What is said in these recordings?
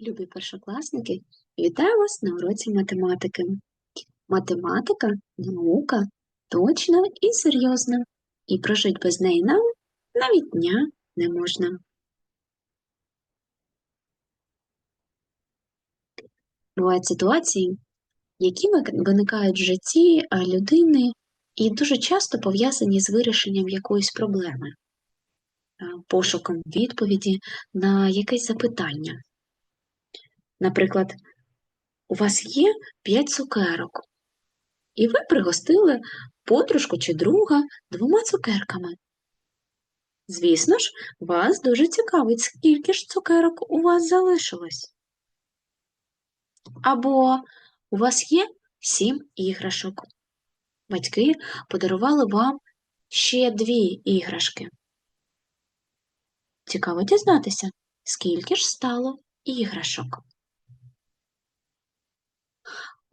Любі першокласники, вітаю вас на уроці математики. Математика наука точна і серйозна, і прожить без неї нам навіть дня не можна. Бувають ситуації, які виникають в житті людини і дуже часто пов'язані з вирішенням якоїсь проблеми, пошуком відповіді на якесь запитання. Наприклад, у вас є 5 цукерок, і ви пригостили подружку чи друга двома цукерками. Звісно ж, вас дуже цікавить, скільки ж цукерок у вас залишилось. Або у вас є 7 іграшок. Батьки подарували вам ще дві іграшки. Цікаво дізнатися, скільки ж стало іграшок.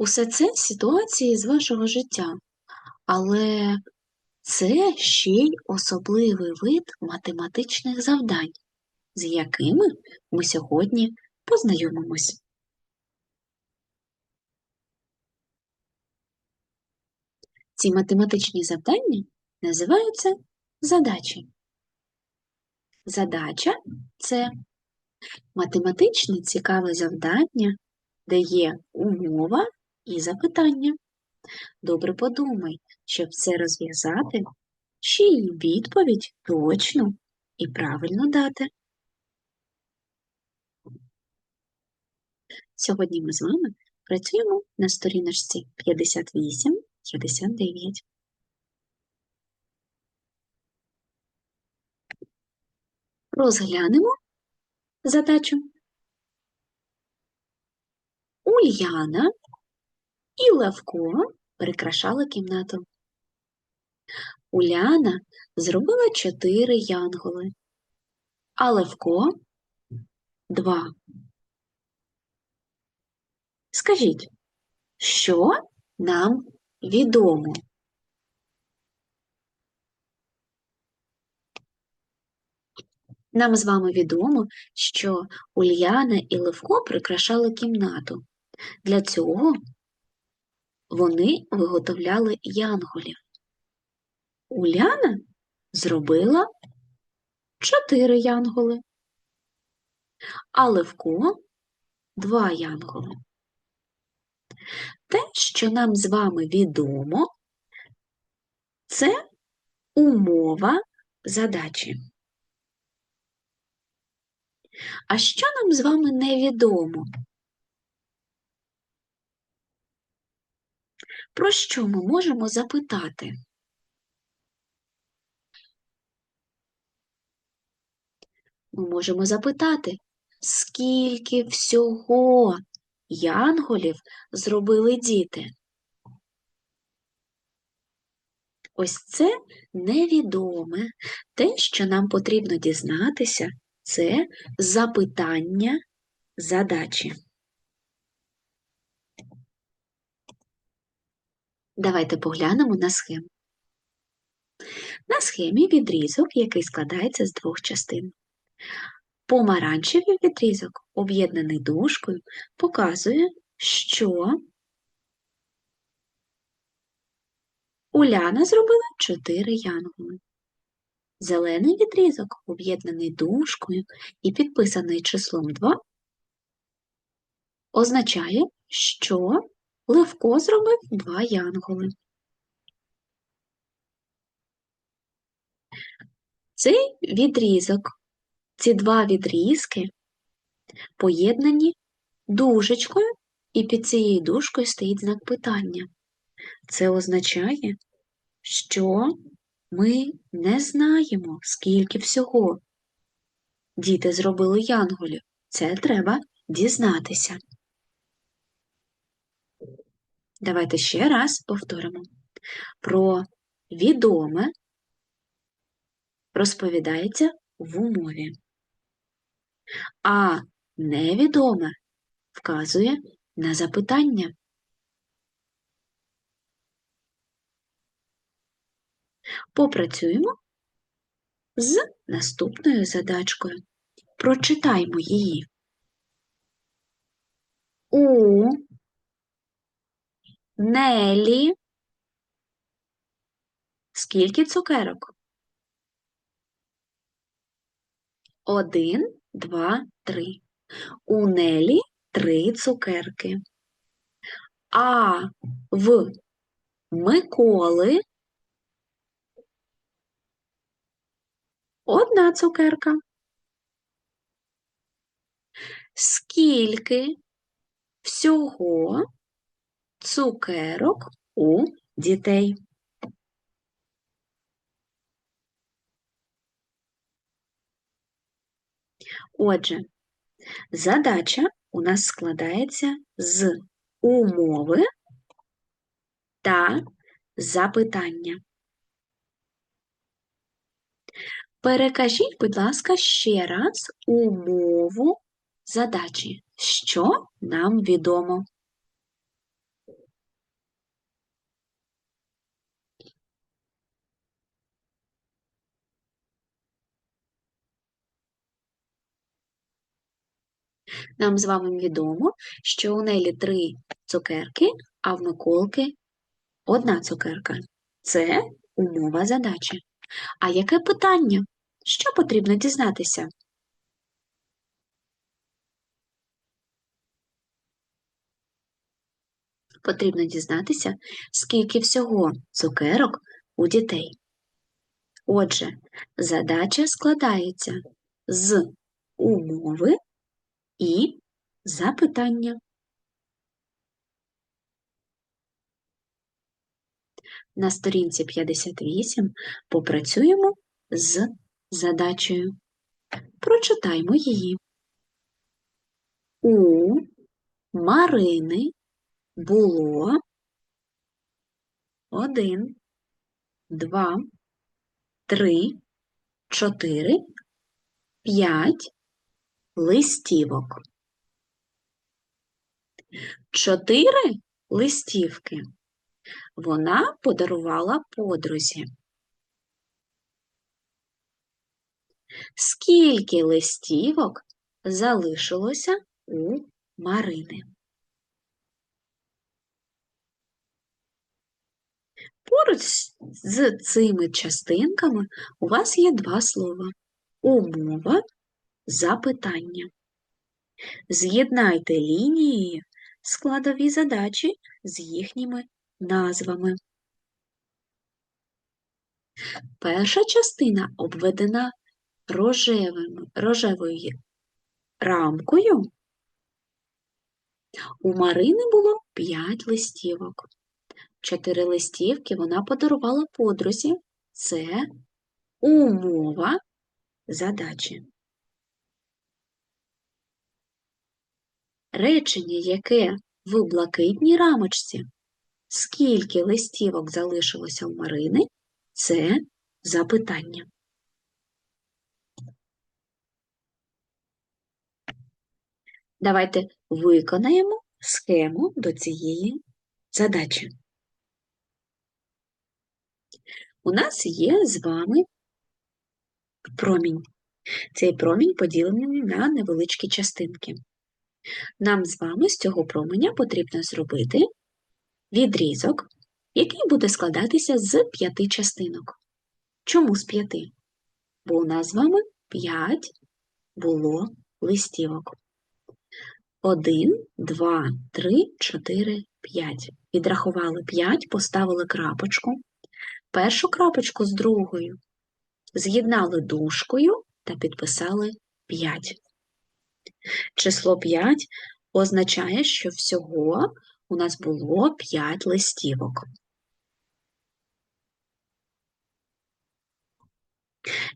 Усе це ситуації з вашого життя, але це ще й особливий вид математичних завдань, з якими ми сьогодні познайомимось. Ці математичні завдання називаються задачі. Задача це математичне цікаве завдання, де є умова і запитання. Добре подумай, щоб це розв'язати, ще відповідь точну і правильно дати. Сьогодні ми з вами працюємо на сторіночці 58-59. Розглянемо задачу. Ульяна і Левко прикрашали кімнату. Уляна зробила чотири янголи, а Левко два. Скажіть, що нам відомо? Нам з вами відомо, що Ульяна і Левко прикрашали кімнату. Для цього вони виготовляли янголів. Уляна зробила чотири янголи, а Левко два янголи. Те, що нам з вами відомо, це умова задачі. А що нам з вами невідомо? Про що ми можемо запитати? Ми можемо запитати, скільки всього янголів зробили діти? Ось це невідоме. Те, що нам потрібно дізнатися, це запитання задачі. Давайте поглянемо на схему. На схемі відрізок, який складається з двох частин. Помаранчевий відрізок, об'єднаний дужкою, показує, що Уляна зробила чотири янголи. Зелений відрізок, об'єднаний дужкою і підписаний числом 2, означає, що Левко зробив два янголи. Цей відрізок, ці два відрізки поєднані дужечкою, і під цією дужкою стоїть знак питання. Це означає, що ми не знаємо, скільки всього діти зробили янголів. Це треба дізнатися. Давайте ще раз повторимо. Про відоме розповідається в умові, а невідоме вказує на запитання. Попрацюємо з наступною задачкою. Прочитаймо її. У Нелі скільки цукерок? Один, два, три. У Нелі три цукерки. А в Миколи одна цукерка. Скільки всього цукерок у дітей? Отже, задача у нас складається з умови та запитання. Перекажіть, будь ласка, ще раз умову задачі, що нам відомо. Нам з вами відомо, що у Нелі три цукерки, а в Миколки одна цукерка. Це умова задачі. А яке питання? Що потрібно дізнатися? Потрібно дізнатися, скільки всього цукерок у дітей. Отже, задача складається з умови і запитання. На сторінці 58 попрацюємо з задачею. Прочитаймо її. У Марини було один, два, три, чотири, п'ять листівок. Чотири листівки вона подарувала подрузі. Скільки листівок залишилося у Марини? Поруч з цими частинками у вас є два слова умова, запитання. З'єднайте лінією складові задачі з їхніми назвами. Перша частина обведена рожевим, рожевою рамкою. У Марини було 5 листівок. Чотири листівки вона подарувала подрузі. Це умова задачі. Речення, яке в блакитній рамочці, скільки листівок залишилося у Марини, це запитання. Давайте виконаємо схему до цієї задачі. У нас є з вами промінь. Цей промінь поділений на невеличкі частинки. Нам з вами з цього променя потрібно зробити відрізок, який буде складатися з п'яти частинок. Чому з п'яти? Бо у нас з вами п'ять було листівок. Один, два, три, чотири, п'ять. Відрахували п'ять, поставили крапочку. Першу крапочку з другою з'єднали дужкою та підписали 5. Число 5 означає, що всього у нас було 5 листівок.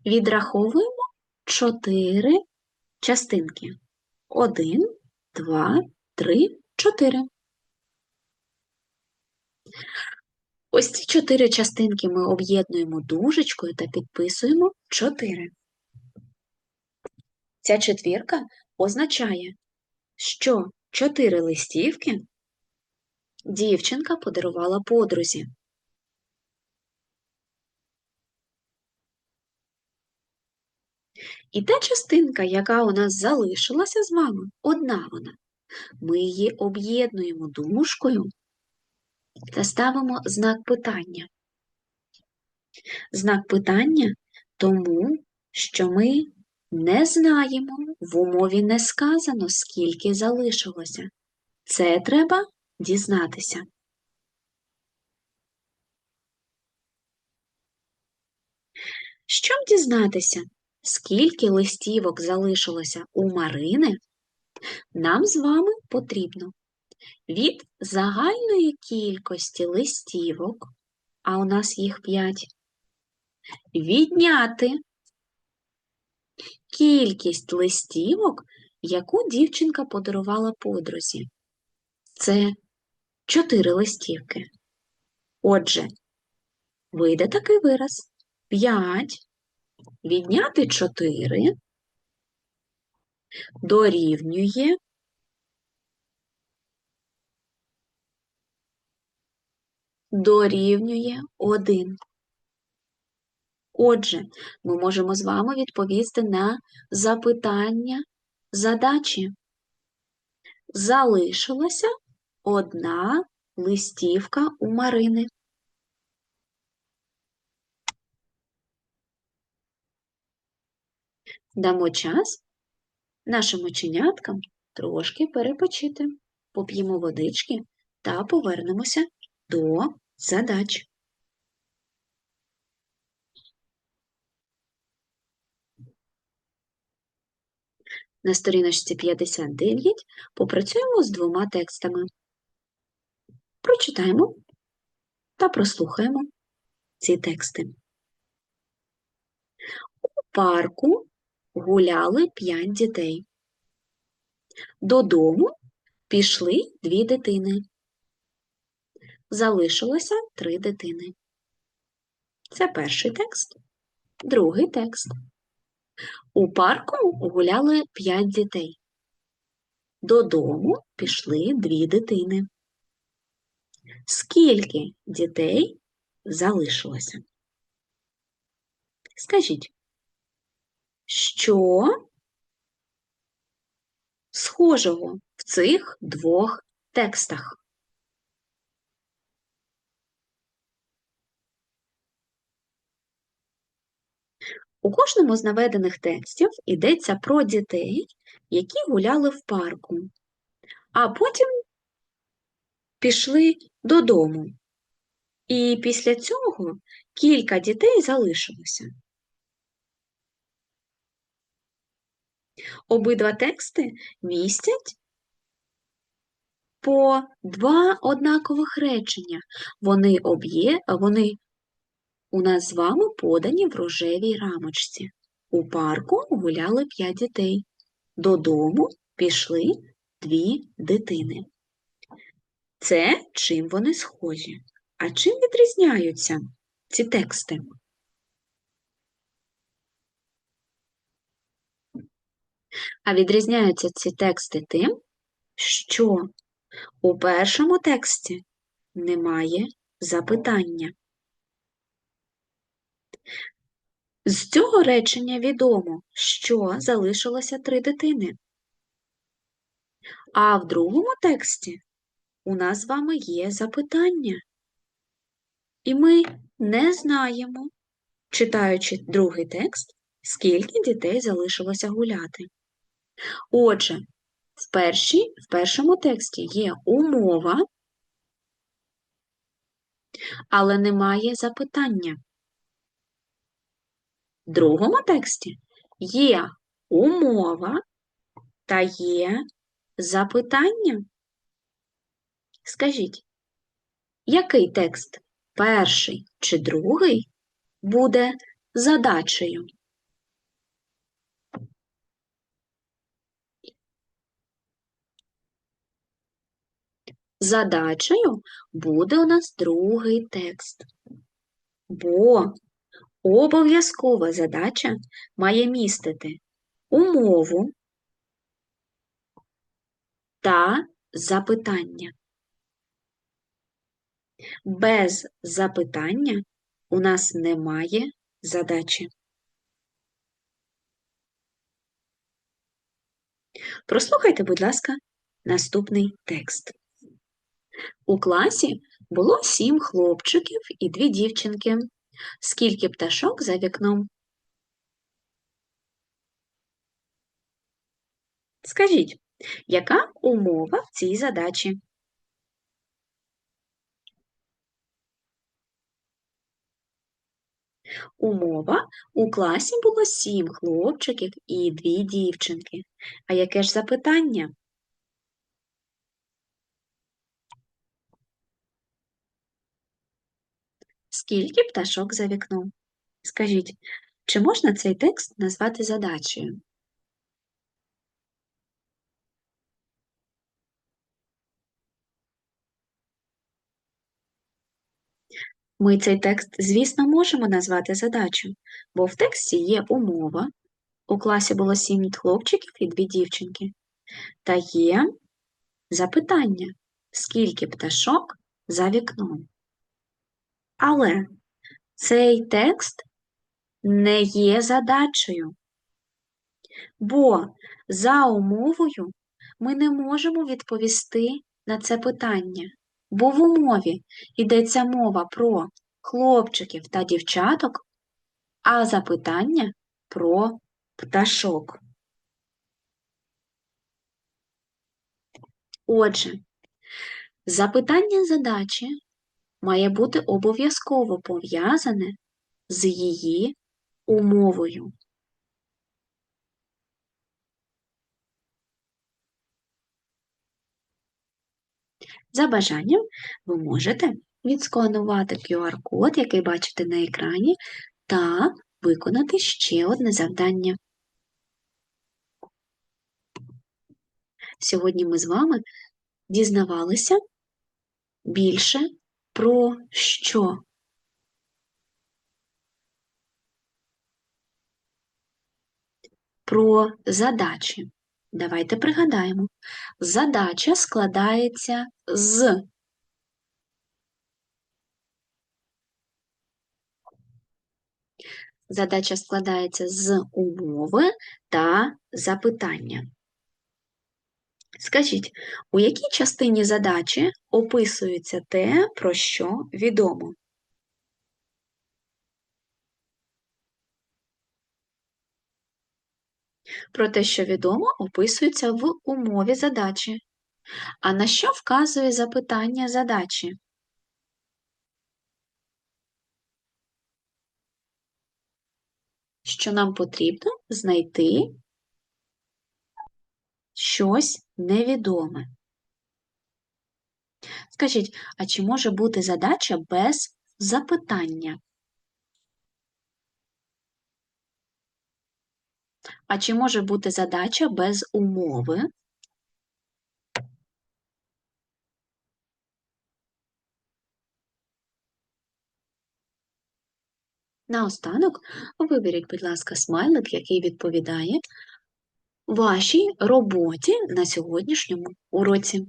Відраховуємо 4 частинки. 1, 2, 3, 4. Ось ці чотири частинки ми об'єднуємо дужечкою та підписуємо 4. Ця четвірка означає, що чотири листівки дівчинка подарувала подрузі. І та частинка, яка у нас залишилася з вами, одна вона, Ми її об'єднуємо дужкою та ставимо знак питання. Знак питання тому, що ми не знаємо, в умові не сказано, скільки залишилося. Це треба дізнатися. Щоб дізнатися, скільки листівок залишилося у Марини, нам з вами потрібно від загальної кількості листівок, а у нас їх 5, відняти кількість листівок, яку дівчинка подарувала подрузі. Це 4 листівки. Отже, вийде такий вираз. 5 відняти 4 дорівнює дорівнює 1. Отже, ми можемо з вами відповісти на запитання задачі. Залишилася одна листівка у Марини. Дамо час нашим оченяткам трошки перепочити, поп'ємо водички та повернемося до задач. На сторіночці 59 попрацюємо з двома текстами. Прочитаємо та прослухаємо ці тексти. У парку гуляли п'ять дітей. Додому пішли дві дитини. Залишилося три дитини. Це перший текст, другий текст. У парку гуляли п'ять дітей. Додому пішли дві дитини. Скільки дітей залишилося? Скажіть, що схожого в цих двох текстах? У кожному з наведених текстів йдеться про дітей, які гуляли в парку, а потім пішли додому. І після цього кілька дітей залишилося. Обидва тексти містять по два однакових речення. Вони об'є, вони у нас з вами подані в рожевій рамочці. У парку гуляли п'ять дітей. Додому пішли дві дитини. Це чим вони схожі? А чим відрізняються ці тексти? А відрізняються ці тексти тим, що у першому тексті немає запитання. З цього речення відомо, що залишилося три дитини. А в другому тексті у нас з вами є запитання. І ми не знаємо, читаючи другий текст, скільки дітей залишилося гуляти. Отже, в, першій, в першому тексті є умова, але немає запитання. Другому тексті є умова та є запитання. Скажіть, який текст, перший чи другий, буде задачею? Задачею буде у нас другий текст, бо обов'язкова задача має містити умову та запитання. Без запитання у нас немає задачі. Прослухайте, будь ласка, наступний текст. У класі було сім хлопчиків і дві дівчинки. Скільки пташок за вікном? Скажіть, яка умова в цій задачі? Умова у класі було сім хлопчиків і дві дівчинки. А яке ж запитання? Скільки пташок за вікном? Скажіть, чи можна цей текст назвати задачею? Ми цей текст, звісно, можемо назвати задачу, бо в тексті є умова. У класі було сім хлопчиків і дві дівчинки. Та є запитання, скільки пташок за вікном. Але цей текст не є задачею, бо за умовою ми не можемо відповісти на це питання, бо в умові йдеться мова про хлопчиків та дівчаток, а запитання про пташок. Отже, запитання задачі має бути обов'язково пов'язане з її умовою. За бажанням ви можете відсканувати QR-код, який бачите на екрані, та виконати ще одне завдання. Сьогодні ми з вами дізнавалися більше про що? Про задачі. Давайте пригадаємо. Задача складається з Задача складається з умови та запитання. Скажіть, у якій частині задачі описується те, про що відомо? Про те, що відомо, описується в умові задачі. А на що вказує запитання задачі? Що нам потрібно знайти щось невідоме. Скажіть, а чи може бути задача без запитання? А чи може бути задача без умови? Наостанок виберіть, будь ласка, смайлик, який відповідає вашій роботі на сьогоднішньому уроці.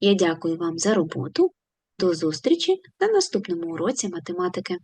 Я дякую вам за роботу. До зустрічі на наступному уроці математики.